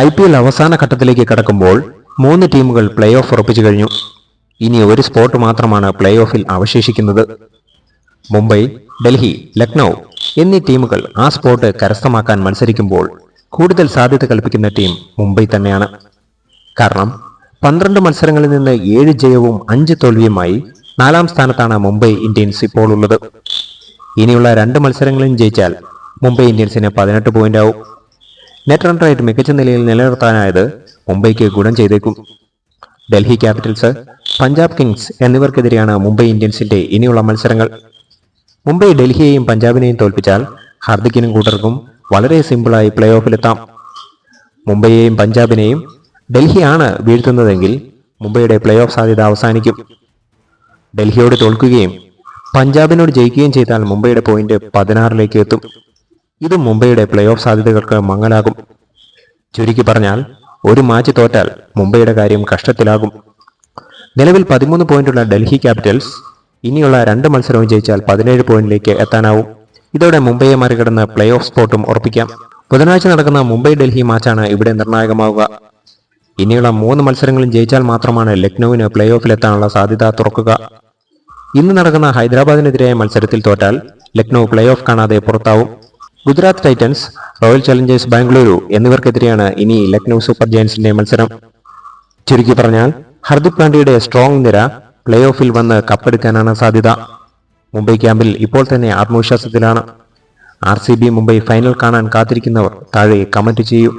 I P L അവസാന ഘട്ടത്തിലേക്ക് കടക്കുമ്പോൾ മൂന്ന് ടീമുകൾ പ്ലേ ഓഫ് ഉറപ്പിച്ചു കഴിഞ്ഞു. ഇനി ഒരു സ്പോട്ട് മാത്രമാണ് പ്ലേ ഓഫിൽ അവശേഷിക്കുന്നത്. മുംബൈ ഡൽഹി ലക്നൗ എന്നീ ടീമുകൾ ആ സ്പോട്ട് കരസ്ഥമാക്കാൻ മത്സരിക്കുമ്പോൾ കൂടുതൽ സാധ്യത കൽപ്പിക്കുന്ന ടീം മുംബൈ തന്നെയാണ്. കാരണം പന്ത്രണ്ട് മത്സരങ്ങളിൽ നിന്ന് ഏഴ് ജയവും അഞ്ച് തോൽവിയുമായി നാലാം സ്ഥാനത്താണ് മുംബൈ ഇന്ത്യൻസ് ഇപ്പോൾ ഉള്ളത്. ഇനിയുള്ള രണ്ട് മത്സരങ്ങളും ജയിച്ചാൽ മുംബൈ ഇന്ത്യൻസിന് പതിനെട്ട് പോയിന്റ് ആവും. നെറ്റ് റൺ റേറ്റ് മികച്ച നിലയിൽ നിലനിർത്താനായത് മുംബൈക്ക് ഗുണം ചെയ്തേക്കും. ഡൽഹി ക്യാപിറ്റൽസ് പഞ്ചാബ് കിങ്സ് എന്നിവർക്കെതിരെയാണ് മുംബൈ ഇന്ത്യൻസിന്റെ ഇനിയുള്ള മത്സരങ്ങൾ. മുംബൈ ഡൽഹിയെയും പഞ്ചാബിനെയും തോൽപ്പിച്ചാൽ ഹാർദിക്കിനും കൂട്ടർക്കും വളരെ സിമ്പിളായി പ്ലേ ഓഫിലെത്താം മുംബൈയെയും പഞ്ചാബിനെയും ഡൽഹിയാണ് വീഴ്ത്തുന്നതെങ്കിൽ മുംബൈയുടെ പ്ലേ ഓഫ് സാധ്യത അവസാനിക്കും. ഡൽഹിയോട് തോൽക്കുകയും പഞ്ചാബിനോട് ജയിക്കുകയും ചെയ്താൽ മുംബൈയുടെ പോയിന്റ് പതിനാറിലേക്ക് എത്തും. ഇത് മുംബൈയുടെ പ്ലേ ഓഫ് സാധ്യതകൾക്ക് മങ്ങലാകും. ചുരുക്കി പറഞ്ഞാൽ ഒരു മാച്ച് തോറ്റാൽ മുംബൈയുടെ കാര്യം കഷ്ടത്തിലാകും. നിലവിൽ പതിമൂന്ന് പോയിന്റുള്ള ഡൽഹി ക്യാപിറ്റൽസ് ഇനിയുള്ള രണ്ട് മത്സരവും ജയിച്ചാൽ പതിനേഴ് പോയിന്റിലേക്ക് എത്താനാവും. ഇതോടെ മുംബൈയെ മറികടന്ന് പ്ലേ ഓഫ് സ്പോട്ടും ഉറപ്പിക്കാം. ബുധനാഴ്ച നടക്കുന്ന മുംബൈ ഡൽഹി മാച്ചാണ് ഇവിടെ നിർണായകമാവുക. ഇനിയുള്ള മൂന്ന് മത്സരങ്ങളും ജയിച്ചാൽ മാത്രമാണ് ലക്നൌവിന് പ്ലേ ഓഫിലെത്താനുള്ള സാധ്യത തുറക്കുക. ഇന്ന് നടക്കുന്ന ഹൈദരാബാദിനെതിരായ മത്സരത്തിൽ തോറ്റാൽ ലക്നൌ പ്ലേ ഓഫ് കാണാതെ പുറത്താവും. Gujarat Titans Royal Challengers Bengaluru എന്നിവർക്കെതിരെയാണ് ഇനി ലക്നൌ സൂപ്പർ ജയൻസിന്റെ മത്സരം. ചുരുക്കി പറഞ്ഞാൽ ഹർദിക് പാണ്ഡ്യയുടെ സ്ട്രോങ് നിര പ്ലേ ഓഫിൽ വന്ന് കപ്പെടുക്കാനാണ് സാധ്യത. മുംബൈ ക്യാമ്പിൽ ഇപ്പോൾ തന്നെ ആത്മവിശ്വാസത്തിലാണ്. R C B Mumbai final കാണാൻ കാത്തിരിക്കുന്നവർ താഴെ കമന്റ് ചെയ്യൂ.